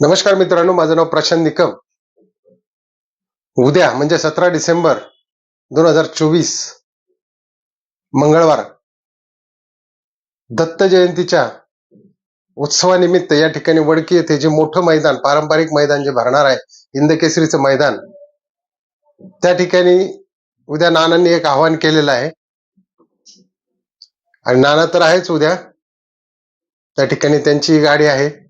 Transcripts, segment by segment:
नमस्कार मित्रांनो माझं नाव प्रशांत निकम. उद्या म्हणजे सतरा डिसेंबर दोन हजार चोवीस मंगळवार दत्त जयंतीच्या उत्सवानिमित्त या ठिकाणी वडकी येथे जे मोठं मैदान पारंपरिक मैदान जे भरणार आहे इंदकेसरीचं मैदान त्या ठिकाणी उद्या नानांनी एक आवाहन केलेलं आहे. आणि नाना तर आहेच उद्या. त्या ठिकाणी त्यांची गाडी आहे.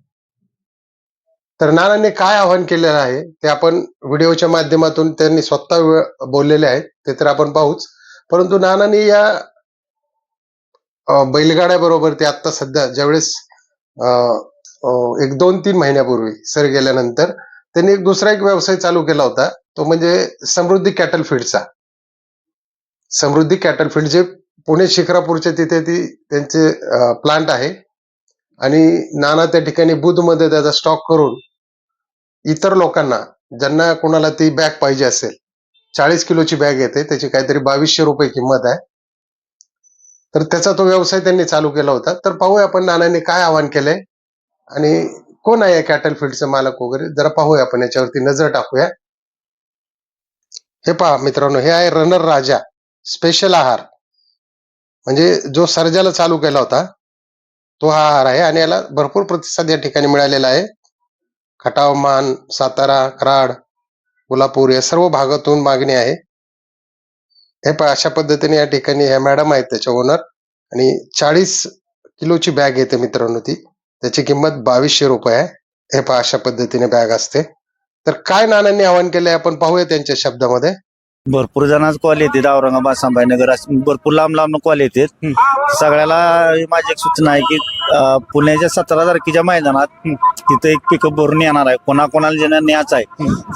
तर नानांनी काय आवाहन केलेलं आहे ते आपण व्हिडिओच्या माध्यमातून त्यांनी स्वतः बोललेले आहेत ते तर आपण पाहूच. परंतु नानांनी या बैलगाड्याबरोबर बैलगाड्या बरोबर ते आता सध्या ज्यावेळेस एक दोन तीन महिन्यापूर्वी सर गेल्यानंतर त्यांनी एक दुसरा एक व्यवसाय चालू केला होता तो म्हणजे समृद्धी कॅटल फीडचा समृद्धी कॅटल फील्ड जे पुणे शिखरापूरच्या तिथे ती त्यांचे प्लांट आहे. आणि नाना त्या ठिकाणी बुधमध्ये त्याचा स्टॉक करून इतर लोकांना ज्यांना कोणाला ती बॅग पाहिजे असेल चाळीस किलोची बॅग येते त्याची काहीतरी बावीसशे रुपये किंमत आहे. तर त्याचा तो व्यवसाय त्यांनी चालू केला होता. तर पाहूया आपण नानांनी काय आवाहन केलंय. आणि कोण आहे कॅटल फील्डचे मालक वगैरे? जरा पाहूया आपण याच्यावरती नजर टाकूया. हे पहा मित्रांनो हे आहे रनर राजा स्पेशल आहार. म्हणजे जो सर्जाला चालू केला होता तो हा आहार आहे आणि याला भरपूर प्रतिसाद या ठिकाणी मिळालेला आहे. खटाव मान सातारा कराड कोल्हापूर या सर्व भागातून मागणी आहे. हे पण अशा पद्धतीने या ठिकाणी ह्या मॅडम आहेत त्याच्या ओनर आणि चाळीस किलोची बॅग येते मित्रांनो ती. त्याची किंमत बावीसशे रुपये आहे. हे पहा अशा पद्धतीने बॅग असते. तर काय नानांनी आवाहन केलंय आपण पाहूया त्यांच्या शब्दामध्ये. भरपूर जणांच कॉल येतात औरंगाबाद संभाजीनगर असे भरपूर लांब लांब कॉल येतात. सगळ्याला माझी एक सूचना आहे की अं, पुण्याच्या सतरा तारखेच्या मैदानात तिथं एक पिकअप भरून येणार आहे. कोणाकोणाला ज्यांना न्यायचं आहे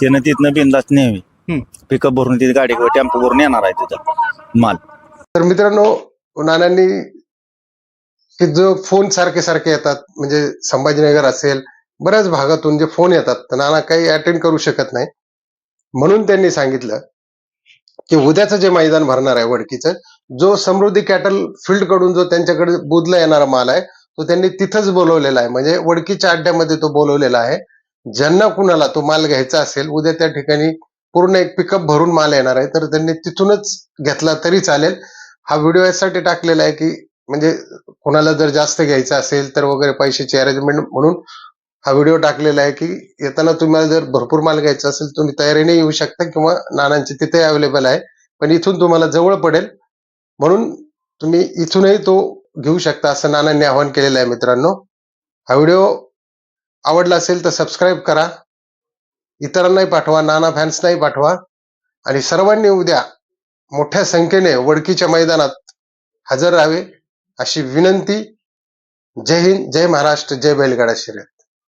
त्यानं तिथनं बिंदास न्यावी. पिकअप भरून तिथे गाडी किंवा टेम्पो भरून येणार आहे तिथं. माल. तर मित्रांनो नानांनी की जो फोन सारखे सारखे येतात म्हणजे संभाजीनगर असेल बऱ्याच भागातून जे फोन येतात तर नाना काही अटेंड करू शकत नाही. म्हणून त्यांनी सांगितलं की उद्याचं जे मैदान भरणार आहे वडकीचं जो समृद्धी कॅटल फील्डकडून जो त्यांच्याकडे बुधला येणारा माल आहे तो त्यांनी तिथंच बोलवलेला आहे. म्हणजे वडकीच्या अड्ड्यामध्ये तो बोलवलेला आहे. ज्यांना कुणाला तो माल घ्यायचा असेल उद्या त्या ठिकाणी पूर्ण एक पिकअप भरून माल येणार आहे तर त्यांनी तिथूनच घेतला तरी चालेल. हा व्हिडिओ यासाठी टाकलेला आहे की म्हणजे कोणाला जर जास्त घ्यायचं असेल तर वगैरे पैशाची अरेंजमेंट म्हणून हा व्हिडिओ टाकलेला आहे की येताना तुम्हाला जर भरपूर माल घ्यायचा असेल तुम्ही तयारीने येऊ शकता किंवा नानांचे तिथे अवेलेबल आहे. पण इथून तुम्हाला जवळ पडेल. म्हणून तुम्ही इथूनही तो घेऊ शकता असं नानांनी आवाहन केलेलं आहे मित्रांनो. हा व्हिडिओ आवडला असेल तर सबस्क्राईब करा. इतरांनाही पाठवा नाना फॅन्सनाही पाठवा. आणि सर्वांनी उद्या मोठ्या संख्येने वडकीच्या मैदानात हजर राहावे अशी विनंती. जय हिंद जय महाराष्ट्र जय बैलगाडा शर्यत